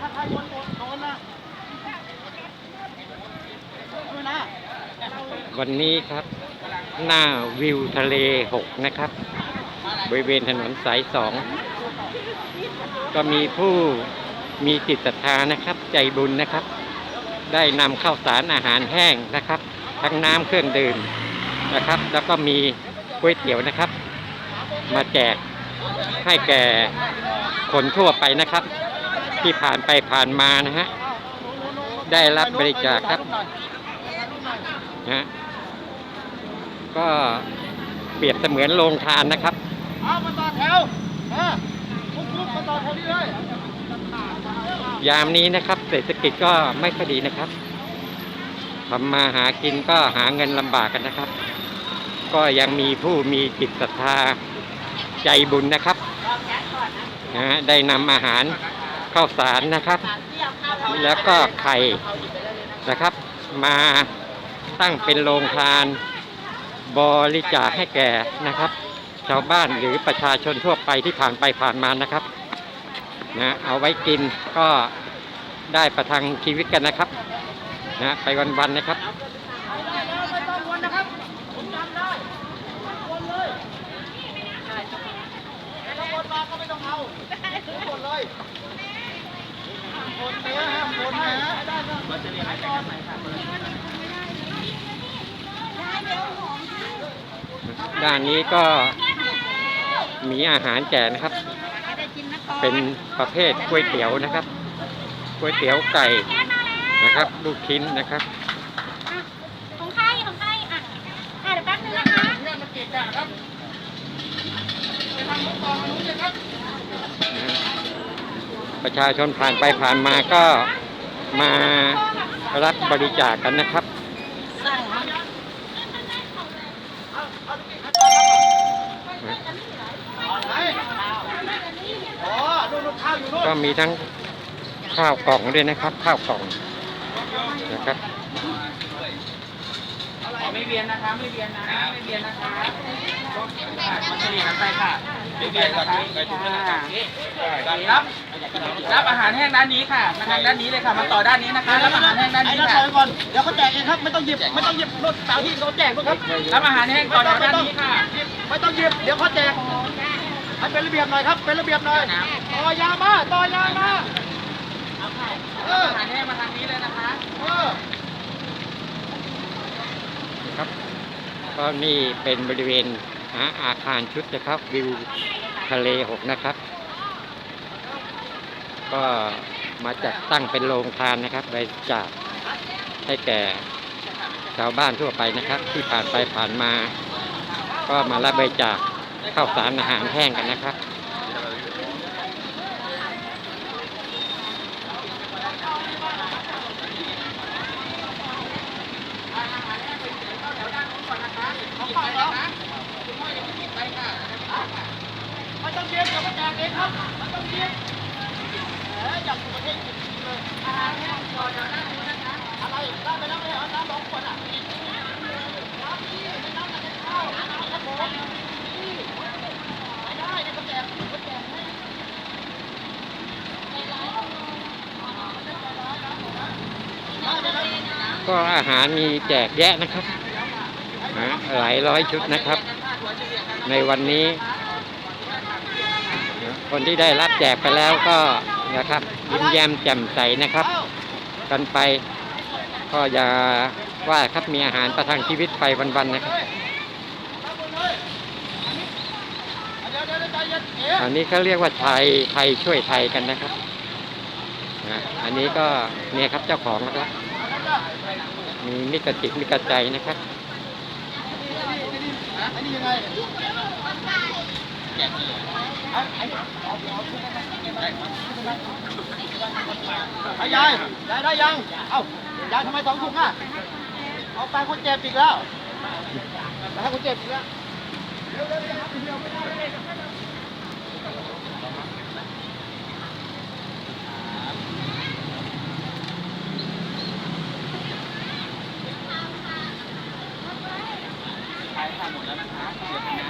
ถ้าใครโดนโดนนะวันนี้ครับ หน้าวิวทะเลหกนะครับบริเวณถนนสายสอง ก็มีผู้มีจิตศรัทธานะครับ ใจบุญนะครับ ได้นำข้าวสารอาหารแห้งนะครับ ทั้งน้ำเครื่องดื่มนะครับ แล้วก็มีก๋วยเตี๋ยวนะครับ มาแจก ให้แก่คนทั่วไปนะครับ ที่ผ่านไปผ่านมานะฮะได้รับบริจาคครับนะฮะก็เปรียบเสมือนโรงทานนะครับเอามาต่อแถวมาทุกกรุ๊ปมาต่อแถวนี้เลยยามนี้นะครับเศรษฐกิจก็ไม่ค่อยดีนะครับทำมาหากินก็หาเงินลำบากกันนะครับ ก็ยังมีผู้มีจิตศรัทธา ใจบุญนะครับนะฮะได้นำอาหารข้าวสารนะครับ แล้วก็ไข่นะครับ มาตั้งเป็นโรงทาน บริจาคให้แก่นะครับ ชาวบ้านหรือประชาชนทั่วไปที่ผ่านไปผ่านมานะครับนะเอาไว้กินก็ได้ประทังชีวิตกันนะครับนะไปวันๆนะครับ ไม่ต้องวนนะครับผมจำได้วนเลย แล้ววนมาก็ไม่ต้องเอาวนเลยวนเนื้อฮะวนนะฮะได้ครับมันจะเรียนให้ก่อนด้านนี้ก็มีอาหารแจกนะครับ เป็นประเภทก๋วยเตี๋ยวนะครับก๋วยเตี๋ยวไก่นะครับ ลูกชิ้นนะครับของใครของใครอะอะเดี๋ยวแป๊บนึงนะคะ ปทางนู้นต่อทางนู้นเลยครับประชาชนผ่านไปผ่านมาก็มารับบริจาคกันนะครับไหนอ๋อนู่นนู่นข้าวอยู่นู่นก็มีทั้งข้าวกล่องด้วยนะครับ ข้าวกล่องนะครับไม่เวียนนะคะไม่เวียนนะไม่เวียนนะคะมันจะเรียนไปค่ะ ไม่เวียนนะคะรับรับอาหารแห้งด้านนี้ค่ะมาทางด้านนี้เลยค่ะมาต่อด้านนี้นะคะรับอาหารแห้งด้านนี้ค่ะก่อนเดี๋ยวเขาแจกเองครับไม่ต้องหยิบไม่ต้องหยิบรถสาวที่เขาแจกด้วยครับรับอาหารแห้งต่อด้านนี้ค่ะไม่ต้องหยิบเดี๋ยวเขาแจกให้เป็นระเบียบหน่อยครับเป็นระเบียบหน่อยต่อยามาต่อยามาอาหารแห้งมาทางนี้เลยนะคะครับก็นี่เป็นบริเวณ อาอาคารชุดนะครับวิวทะเลหกนะครับ ก็มาจัดตั้งเป็นโรงทานนะครับบริจาคให้แก่ชาวบ้านทั่วไปนะครับ ที่ผ่านไปผ่านมา ก็มารับบริจาคข้าวสารอาหารแห้งกันนะครับ ไม่ต้องหยิบเดี๋ยวเขาแจกเองครับไม่ต้องหยิบแหมอยากอยู่ประเทศจริงๆเลยอะไรได้ไปแล้วไม่เอาน้ำสองขวดอะน้ำนี่ไม่น้ำแต่ข้าวน้ำครับผมนี่ไม่ได้เนี่ยเขาแจกเขาแจกให้ก็อาหารมีแจกแยะนะครับหลายร้อยชุดนะครับ ในวันนี้ คนที่ได้รับแจกไปแล้วก็นะครับ ยิ้มแย้มแจ่มใสนะครับ กันไป ก็อย่าว่าครับมีอาหารประทังชีวิตไปวันๆนะครับอันนี้เขาเรียกว่าไทยไทยช่วยไทยกันนะครับนะอันนี้ก็เนี่ยครับเจ้าของนะครับ มีมิตรจิตมิตรใจนะครับอ้นี่ยังไง ไอ้ยายยายได้ยัง เอ้ายายทำไมสองถุงอะ เอาไปคนเจ็บอีกแล้วแล้ให้คนเจ็บอีกแล้วใช้ทำหมดแล้วนะคะ